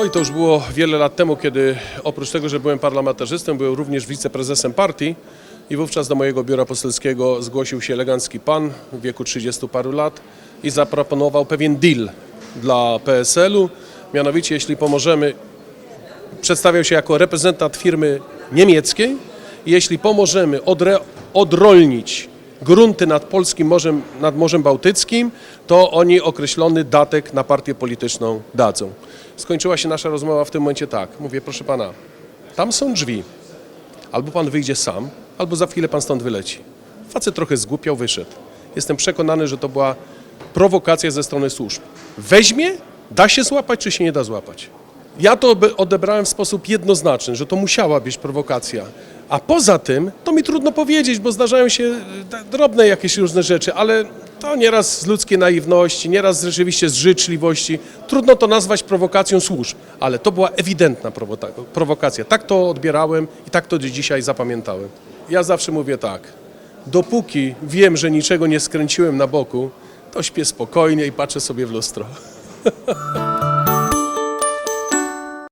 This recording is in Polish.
Oj, to już było wiele lat temu, kiedy oprócz tego, że byłem parlamentarzystą, byłem również wiceprezesem partii i wówczas do mojego biura poselskiego zgłosił się elegancki pan w wieku 30 paru lat i zaproponował pewien deal dla PSL-u. Mianowicie, jeśli pomożemy, przedstawiał się jako reprezentant firmy niemieckiej jeśli pomożemy odre, odrolnić grunty nad polskim morzem, nad Morzem Bałtyckim, to oni określony datek na partię polityczną dadzą. Skończyła się nasza rozmowa w tym momencie tak. Mówię, proszę pana, tam są drzwi. Albo pan wyjdzie sam, albo za chwilę pan stąd wyleci. Facet trochę zgłupiał, wyszedł. Jestem przekonany, że to była prowokacja ze strony służb. Weźmie, da się złapać, czy się nie da złapać. Ja to odebrałem w sposób jednoznaczny, że to musiała być prowokacja. A poza tym, to mi trudno powiedzieć, bo zdarzają się e, drobne jakieś różne rzeczy, ale to nieraz z ludzkiej naiwności, nieraz rzeczywiście z życzliwości. Trudno to nazwać prowokacją służb, ale to była ewidentna prowokacja. Tak to odbierałem i tak to dzisiaj zapamiętałem. Ja zawsze mówię tak, dopóki wiem, że niczego nie skręciłem na boku, to śpię spokojnie i patrzę sobie w lustro.